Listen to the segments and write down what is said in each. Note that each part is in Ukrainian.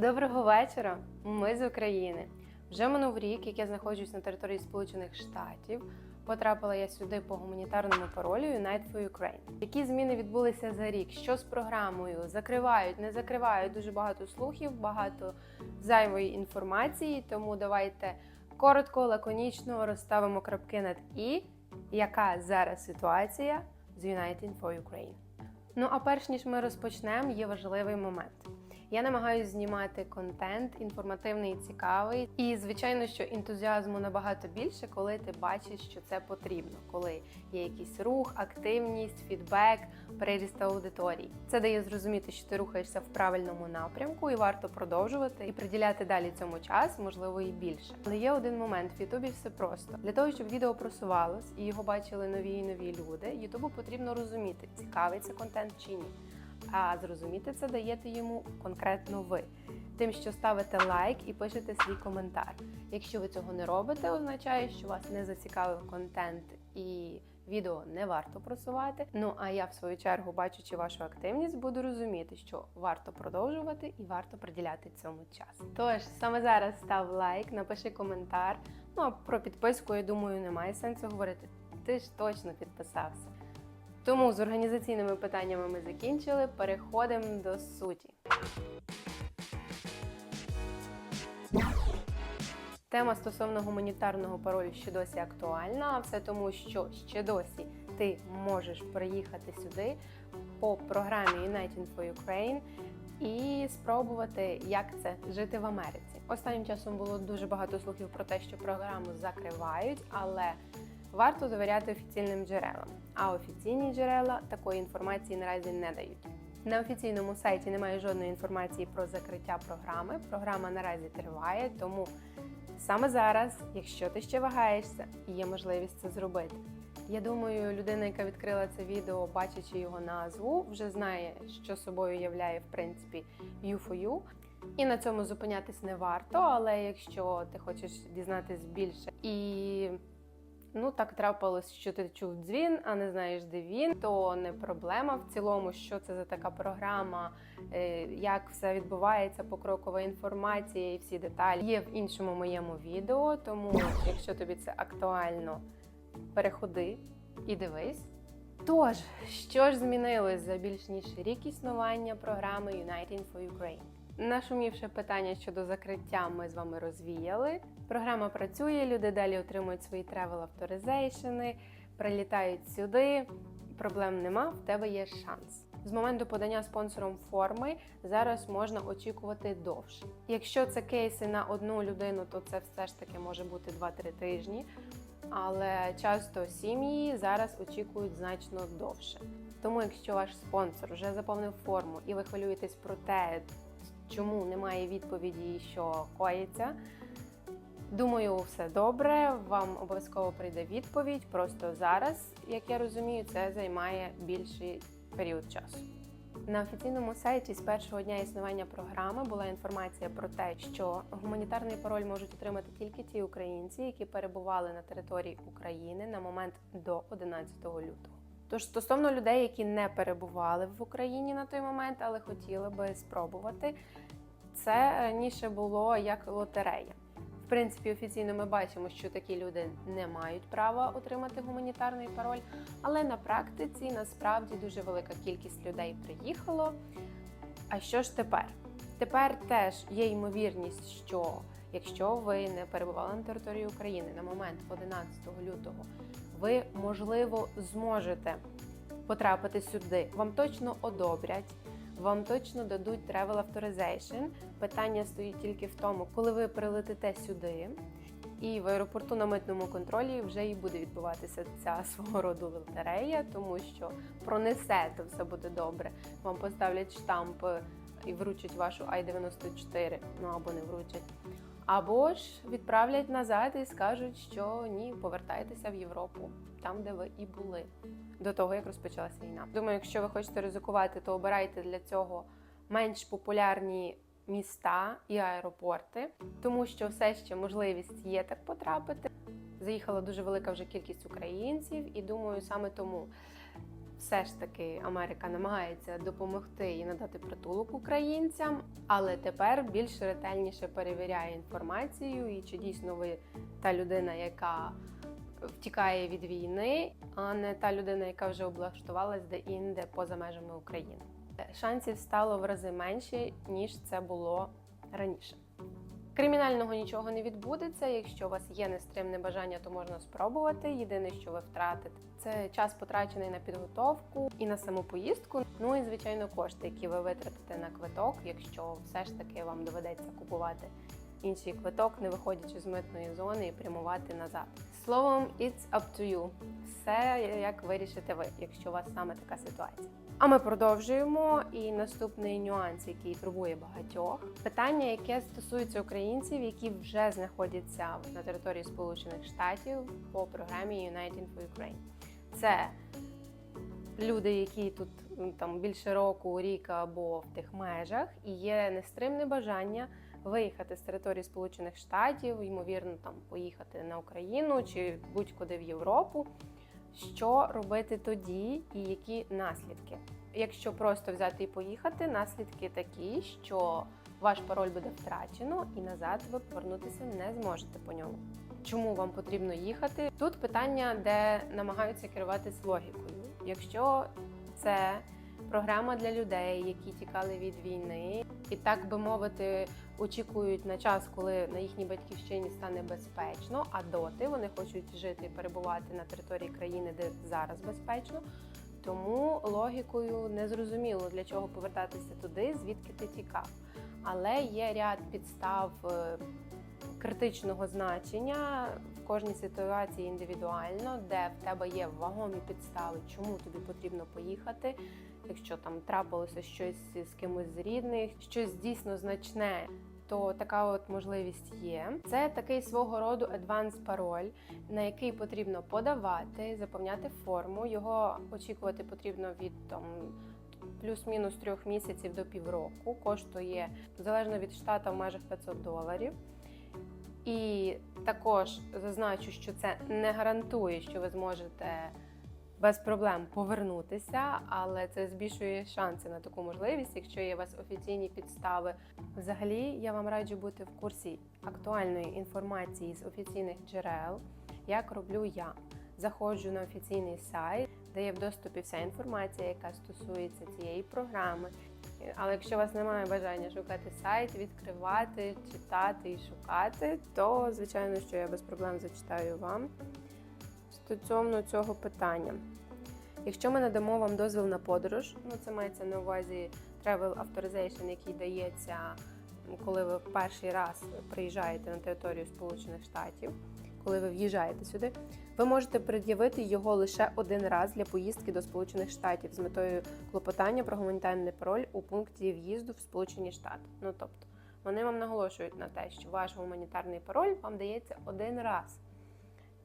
Доброго вечора! Ми з України. Вже минув рік, як я знаходжусь на території Сполучених Штатів. Потрапила я сюди по гуманітарному паролю Unite for Ukraine. Які зміни відбулися за рік? Що з програмою? Закривають, не закривають дуже багато слухів, багато зайвої інформації. Тому давайте коротко, лаконічно розставимо крапки над і, яка зараз ситуація з United for Ukraine. Ну а перш ніж ми розпочнемо, є важливий момент. Я намагаюся знімати контент інформативний і цікавий. І звичайно, що ентузіазму набагато більше, коли ти бачиш, що це потрібно, коли є якийсь рух, активність, фідбек, переріст аудиторії. Це дає зрозуміти, що ти рухаєшся в правильному напрямку і варто продовжувати і приділяти далі цьому час, можливо, і більше. Але є один момент: в Ютубі все просто для того, щоб відео просувалось і його бачили нові і нові люди. Ютубу потрібно розуміти, цікавий це контент чи ні. А зрозуміти це даєте йому конкретно ви, тим, що ставите лайк і пишете свій коментар. Якщо ви цього не робите, означає, що вас не зацікавив контент і відео не варто просувати. Ну а я, в свою чергу, бачачи вашу активність, буду розуміти, що варто продовжувати і варто приділяти цьому час. Тож саме зараз став лайк, напиши коментар. Ну а про підписку, я думаю, немає сенсу говорити. Ти ж точно підписався. Тому з організаційними питаннями ми закінчили. Переходимо до суті. Тема стосовно гуманітарного паролю ще досі актуальна, а все тому, що ще досі ти можеш приїхати сюди по програмі United for Ukraine і спробувати, як це жити в Америці. Останнім часом було дуже багато слухів про те, що програму закривають, але варто довіряти офіційним джерелам. А офіційні джерела такої інформації наразі не дають. На офіційному сайті немає жодної інформації про закриття програми. Програма наразі триває, тому саме зараз, якщо ти ще вагаєшся, є можливість це зробити. Я думаю, людина, яка відкрила це відео, бачачи його назву, вже знає, що собою являє в принципі U4U. І на цьому зупинятись не варто, але якщо ти хочеш дізнатись більше і ну так трапилось, що ти чув дзвін, а не знаєш, де він, то не проблема в цілому, що це за така програма, е, як все відбувається, покрокова інформація і всі деталі є в іншому моєму відео. Тому, якщо тобі це актуально, переходи і дивись. Тож, що ж змінилось за більш ніж рік існування програми United for Ukraine? Нашумівши питання щодо закриття, ми з вами розвіяли. Програма працює, люди далі отримують свої travel авторизейшени, прилітають сюди. Проблем нема, в тебе є шанс. З моменту подання спонсором форми зараз можна очікувати довше. Якщо це кейси на одну людину, то це все ж таки може бути 2-3 тижні. Але часто сім'ї зараз очікують значно довше. Тому, якщо ваш спонсор вже заповнив форму і ви хвилюєтесь про те, чому немає відповіді, що коїться. Думаю, все добре. Вам обов'язково прийде відповідь. Просто зараз, як я розумію, це займає більший період часу. На офіційному сайті з першого дня існування програми була інформація про те, що гуманітарний пароль можуть отримати тільки ті українці, які перебували на території України на момент до 11 лютого. Тож стосовно людей, які не перебували в Україні на той момент, але хотіли би спробувати, це раніше було як лотерея. Принципі, офіційно ми бачимо, що такі люди не мають права отримати гуманітарний пароль, але на практиці насправді дуже велика кількість людей приїхало. А що ж тепер? Тепер теж є ймовірність, що якщо ви не перебували на території України на момент 11 лютого, ви можливо зможете потрапити сюди. Вам точно одобрять. Вам точно дадуть travel authorization. Питання стоїть тільки в тому, коли ви прилетите сюди, і в аеропорту на митному контролі вже і буде відбуватися ця свого роду лотерея, тому що пронесе, то все буде добре. Вам поставлять штамп і вручать вашу I-94, ну або не вручать. Або ж відправлять назад і скажуть, що ні, повертайтеся в Європу, там, де ви і були до того, як розпочалася війна. Думаю, якщо ви хочете ризикувати, то обирайте для цього менш популярні міста і аеропорти, тому що все ще можливість є так потрапити. Заїхала дуже велика вже кількість українців, і думаю, саме тому все ж таки Америка намагається допомогти і надати притулок українцям, але тепер більш ретельніше перевіряє інформацію, і чи дійсно ви та людина, яка втікає від війни, а не та людина, яка вже облаштувалась де-інде поза межами України. Шансів стало в рази менше, ніж це було раніше. Кримінального нічого не відбудеться. Якщо у вас є нестримне бажання, то можна спробувати. Єдине, що ви втратите, це час потрачений на підготовку і на саму поїздку. Ну і звичайно, кошти, які ви витратите на квиток, якщо все ж таки вам доведеться купувати інший квиток, не виходячи з митної зони і прямувати назад. Словом, it's up to you. Все як вирішите ви, якщо у вас саме така ситуація. А ми продовжуємо. І наступний нюанс, який турбує багатьох, питання, яке стосується українців, які вже знаходяться на території Сполучених Штатів по програмі United for Ukraine. Це люди, які тут там більше року, рік або в тих межах, і є нестримне бажання виїхати з території Сполучених Штатів, ймовірно, там поїхати на Україну чи будь-куди в Європу. Що робити тоді і які наслідки? Якщо просто взяти і поїхати, наслідки такі, що ваш пароль буде втрачено і назад ви повернутися не зможете по ньому. Чому вам потрібно їхати? Тут питання, де намагаються керуватись логікою. Якщо це програма для людей, які тікали від війни, і так би мовити, очікують на час, коли на їхній батьківщині стане безпечно, а доти вони хочуть жити і перебувати на території країни, де зараз безпечно. Тому логікою не зрозуміло для чого повертатися туди, звідки ти тікав. Але є ряд підстав е, критичного значення в кожній ситуації індивідуально, де в тебе є вагомі підстави, чому тобі потрібно поїхати. Якщо там трапилося щось з кимось з рідних, щось дійсно значне, то така от можливість є. Це такий свого роду адванс пароль, на який потрібно подавати, заповняти форму. Його очікувати потрібно від там. Плюс-мінус трьох місяців до півроку коштує залежно від штату в межах 500 доларів. І також зазначу, що це не гарантує, що ви зможете без проблем повернутися, але це збільшує шанси на таку можливість, якщо є у вас офіційні підстави. Взагалі, я вам раджу бути в курсі актуальної інформації з офіційних джерел, як роблю я. Заходжу на офіційний сайт, де є в доступі вся інформація, яка стосується цієї програми. Але якщо у вас немає бажання шукати сайт, відкривати, читати і шукати, то звичайно, що я без проблем зачитаю вам стосовно цього питання. Якщо ми надамо вам дозвіл на подорож, ну це мається на увазі Travel Authorization, який дається, коли ви перший раз приїжджаєте на територію Сполучених Штатів, коли ви в'їжджаєте сюди, ви можете пред'явити його лише один раз для поїздки до Сполучених Штатів з метою клопотання про гуманітарний пароль у пункті в'їзду в Сполучені Штати. Ну тобто вони вам наголошують на те, що ваш гуманітарний пароль вам дається один раз.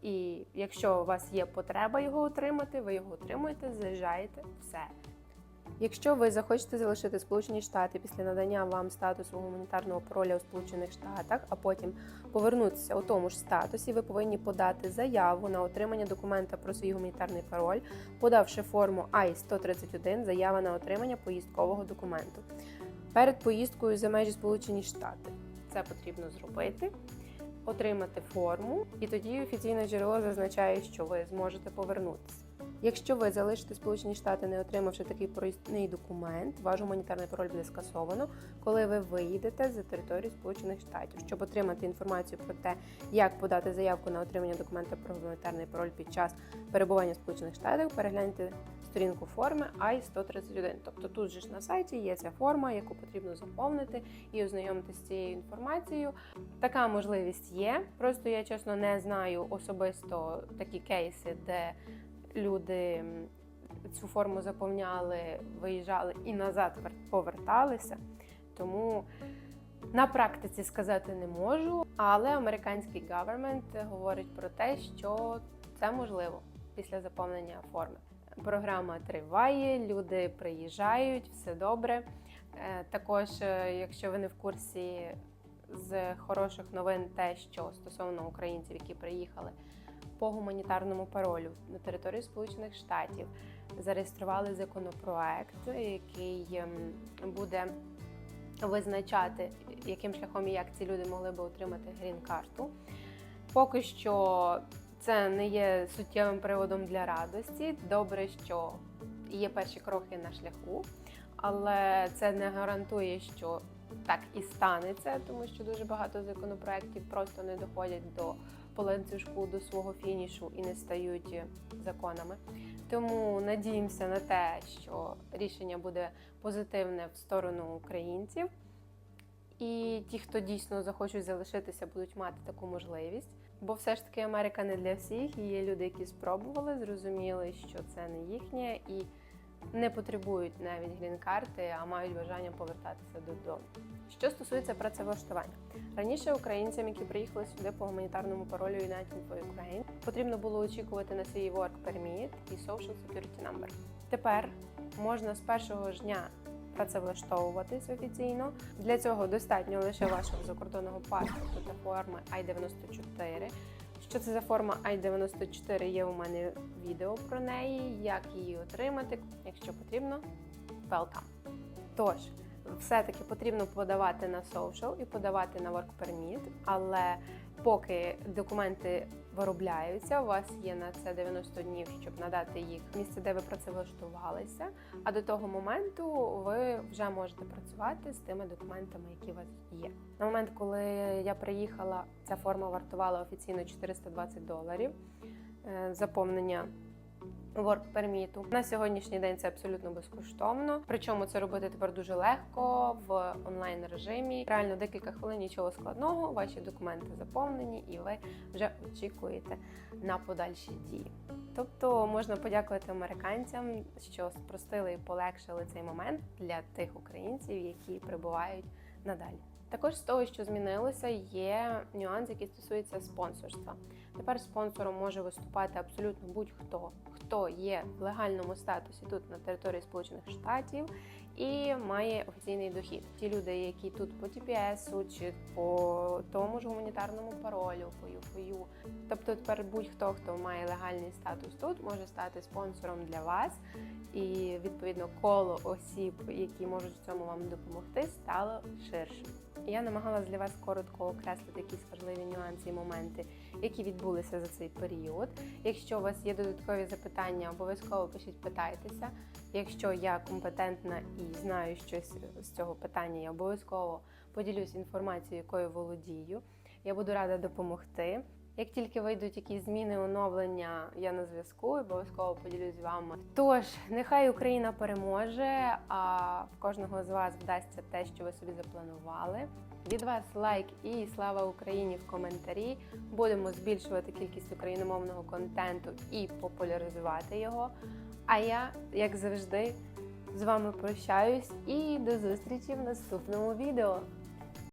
І якщо у вас є потреба його отримати, ви його отримуєте, заїжджаєте, все. Якщо ви захочете залишити Сполучені Штати після надання вам статусу гуманітарного пароля у Сполучених Штатах, а потім повернутися у тому ж статусі, ви повинні подати заяву на отримання документа про свій гуманітарний пароль, подавши форму I-131 заява на отримання поїздкового документу перед поїздкою за межі Сполучені Штати. Це потрібно зробити отримати форму, і тоді офіційне джерело зазначає, що ви зможете повернутися. Якщо ви залишите Сполучені Штати, не отримавши такий проїзний документ, ваш гуманітарний пароль буде скасовано, коли ви виїдете за територію Сполучених Штатів. Щоб отримати інформацію про те, як подати заявку на отримання документа про гуманітарний пароль під час перебування в Сполучених Штатах, перегляньте сторінку форми I-131. Тобто тут же ж на сайті є ця форма, яку потрібно заповнити і ознайомитися з цією інформацією. Така можливість є. Просто я чесно не знаю особисто такі кейси, де люди цю форму заповняли, виїжджали і назад поверталися. Тому на практиці сказати не можу, але американський government говорить про те, що це можливо після заповнення форми. Програма триває, люди приїжджають, все добре. Е, Також, е, якщо ви не в курсі з хороших новин, те, що стосовно українців, які приїхали, по гуманітарному паролю на території Сполучених Штатів зареєстрували законопроект, який ем, буде визначати, яким шляхом і як ці люди могли би отримати грін-карту. Поки що це не є суттєвим приводом для радості. Добре, що є перші кроки на шляху, але це не гарантує, що так і станеться, тому що дуже багато законопроєктів просто не доходять до по до свого фінішу і не стають законами. Тому надіємося на те, що рішення буде позитивне в сторону українців. І ті, хто дійсно захочуть залишитися, будуть мати таку можливість. Бо все ж таки Америка не для всіх. І є люди, які спробували, зрозуміли, що це не їхнє, і не потребують навіть грін-карти, а мають бажання повертатися додому. Що стосується працевлаштування, раніше українцям, які приїхали сюди по гуманітарному паролю United for Ukraine, потрібно було очікувати на свій work permit і social security number. Тепер можна з першого ж дня працевлаштовуватись офіційно. Для цього достатньо лише вашого закордонного паспорту та форми I-94. Що це за форма I-94? Є у мене відео про неї, як її отримати. Якщо потрібно, welcome. Тож, все-таки потрібно подавати на social і подавати на work permit, але поки документи виробляються, у вас є на це 90 днів, щоб надати їх місце, де ви працевлаштувалися. А до того моменту ви вже можете працювати з тими документами, які у вас є. На момент, коли я приїхала, ця форма вартувала офіційно 420 доларів. Е, Заповнення work permit. На сьогоднішній день це абсолютно безкоштовно. Причому це робити тепер дуже легко в онлайн режимі. Реально декілька хвилин нічого складного. Ваші документи заповнені, і ви вже очікуєте на подальші дії. Тобто можна подякувати американцям, що спростили і полегшили цей момент для тих українців, які прибувають надалі. Також з того, що змінилося, є нюанс, який стосується спонсорства. Тепер спонсором може виступати абсолютно будь-хто, хто є в легальному статусі тут на території Сполучених Штатів і має офіційний дохід. Ті люди, які тут по TPS чи по тому ж гуманітарному паролю, по ЮФОЮ. Тобто тепер будь-хто, хто має легальний статус тут, може стати спонсором для вас, і відповідно коло осіб, які можуть в цьому вам допомогти, стало ширшим. Я намагалась для вас коротко окреслити якісь важливі нюанси і моменти, які відбулися за цей період. Якщо у вас є додаткові запитання, обов'язково пишіть, питайтеся. Якщо я компетентна і знаю щось з цього питання, я обов'язково поділюсь інформацією, якою володію. Я буду рада допомогти. Як тільки вийдуть якісь зміни, оновлення, я на зв'язку і обов'язково поділюсь з вами. Тож, нехай Україна переможе, а в кожного з вас вдасться те, що ви собі запланували. Від вас лайк і слава Україні в коментарі. Будемо збільшувати кількість україномовного контенту і популяризувати його. А я, як завжди, з вами прощаюсь і до зустрічі в наступному відео.